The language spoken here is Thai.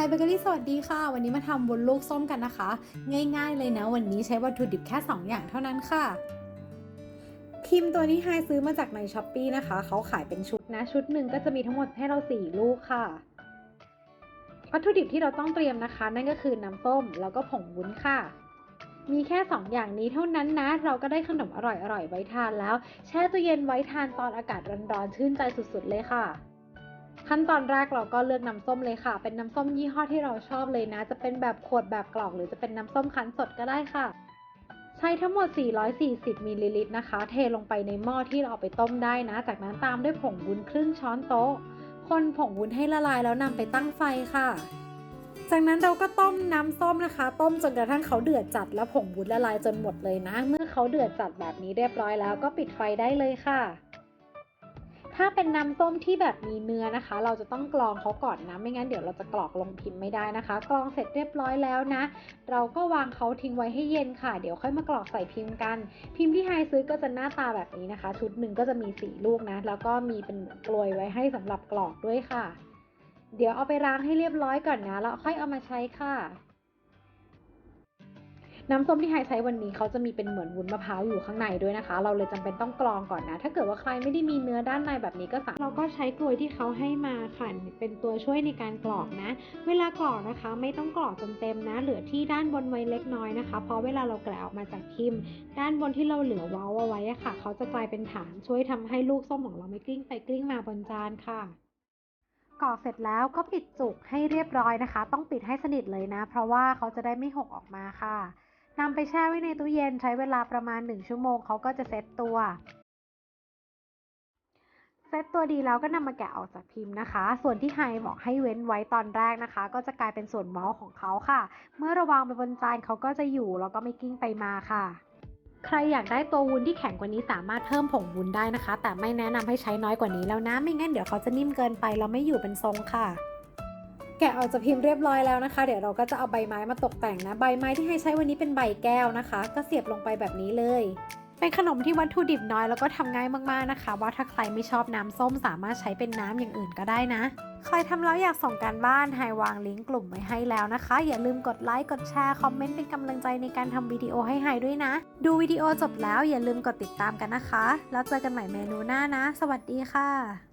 Hi b a k e r y สวัสดีค่ะ วันนี้มาทำวุ้นลูกส้มกันนะคะ ง่ายๆเลยนะ วันนี้ใช้วัตถุดิบแค่ 2 อย่างเท่านั้นค่ะครีมตัวนี้ไฮซื้อมาจากในช้อปปีนะคะ เขาขายเป็นชุดนะ ชุดหนึ่งก็จะมีทั้งหมดให้เรา 4 ลูกค่ะ วัตถุดิบที่เราต้องเตรียมนะคะ นั่นก็คือน้ำส้มแล้วก็ผงวุ้นค่ะ มีแค่ 2 อย่างนี้เท่านั้นนะ เราก็ได้ขนมอร่อยๆไว้ทานแล้ว แช่ตู้เย็นไว้ทานตอนอากาศร้อนๆชื่นใจสุดๆเลยค่ะ ขั้นตอนแรกเราก็เลือกน้ำส้มเลยค่ะ เป็นน้ำส้มยี่ห้อที่เราชอบเลยนะ จะเป็นแบบขวดแบบกล่องหรือจะเป็นน้ำส้มคั้นสดก็ได้ค่ะ ใช้ทั้งหมด 440มิลลิลิตรนะคะ เทลงไปในหม้อที่เราเอาไปต้มได้นะ จากนั้นตามด้วยผงวุ้นครึ่งช้อนโต๊ะ คนผงวุ้นให้ละลายแล้วนำไปตั้งไฟค่ะ จากนั้นเราก็ต้มน้ำส้มนะคะ ต้มจนกระทั่งเขาเดือดจัดแล้วผงวุ้นละลายจนหมดเลยนะ เมื่อเขาเดือดจัดแบบนี้เรียบร้อยแล้วก็ปิดไฟได้เลยค่ะ ถ้าเป็นน้ำส้มที่แบบมีเนื้อนะคะ เราจะต้องกรองเขาก่อนนะ ไม่งั้นเดี๋ยวเราจะกรอกลงพิมพ์ไม่ได้นะคะ กรองเสร็จเรียบร้อยแล้วนะ เราก็วางเขาทิ้งไว้ให้เย็นค่ะ เดี๋ยวค่อยมากรอกใส่พิมพ์กัน พิมพ์ที่ไฮซื้อก็จะหน้าตาแบบนี้นะคะ ชุดหนึ่งก็จะมีสี่ลูกนะ แล้วก็มีเป็นเหมือนกลวยไว้ให้สำหรับกรอกด้วยค่ะ เดี๋ยวเอาไปล้างให้เรียบร้อยก่อนนะ แล้วค่อยเอามาใช้ค่ะ น้ำส้มที่ไฮใช้วันนี้เขาจะมีเป็นเหมือนวุ้นมะพร้าวอยู่ข้างในด้วยนะคะ เราเลยจำเป็นต้องกรองก่อนนะ ถ้าเกิดว่าใครไม่ได้มีเนื้อด้านในแบบนี้ก็สามารถเราก็ใช้กลวยที่เขาให้มาค่ะเป็นตัวช่วยในการกรอกนะ เวลากรอกนะคะ ไม่ต้องกรอกจนเต็มนะ เหลือที่ด้านบนไว้เล็กน้อยนะคะเพราะเวลาเราแกะออกมาจากพิมพ์ ด้านบนที่เราเหลือเว้าเอาไว้ค่ะ เขาจะกลายเป็นฐานช่วยทำให้ลูกส้มของเราไม่กลิ้งไปกลิ้งมาบนจานค่ะกรอกเสร็จแล้วก็ปิดจุกให้เรียบร้อยนะคะ ต้องปิดให้สนิทเลยนะ เพราะว่าเขาจะได้ไม่หกออกมาค่ะ นำไปแช่ไว้ในตู้เย็นใช้เวลาประมาณ 1 ชั่วโมงเขาก็จะเซ็ตตัว เซ็ตตัวดีแล้วก็นำมาแกะออกจากพิมพ์นะคะ ส่วนที่ไฮบอกให้เว้นไว้ตอนแรกนะคะ ก็จะกลายเป็นส่วนเมาส์ของเขาค่ะ เมื่อระวางไปบนจานเขาก็จะอยู่แล้วก็ไม่กิ้งไปมาค่ะใครอยากได้ตัววุ้นที่แข็งกว่านี้สามารถเพิ่มผงวุ้นได้นะคะ แต่ไม่แนะนำให้ใช้น้อยกว่านี้แล้วนะ ไม่งั้นเดี๋ยวเขาจะนิ่มเกินไปแล้วไม่อยู่เป็นทรงค่ะ แกะออกจากพิมพ์เรียบร้อยแล้วนะคะ เดี๋ยวเราก็จะเอาใบไม้มาตกแต่งนะ ใบไม้ที่ให้ใช้วันนี้เป็นใบแก้วนะคะ ก็เสียบลงไปแบบนี้เลย เป็นขนมที่วัตถุดิบน้อยแล้วก็ทำง่ายมากๆนะคะ ว่าถ้าใครไม่ชอบน้ำส้มสามารถใช้เป็นน้ำอย่างอื่นก็ได้นะใครทำแล้วอยากส่งการบ้านไฮวางลิงก์กลุ่มไว้ให้แล้วนะคะ อย่าลืมกดไลค์กดแชร์คอมเมนต์เป็นกำลังใจในการทำวิดีโอให้ไฮด้วยนะ ดูวิดีโอจบแล้วอย่าลืมกดติดตามกันนะคะ แล้วเจอกันใหม่เมนูหน้านะ สวัสดีค่ะ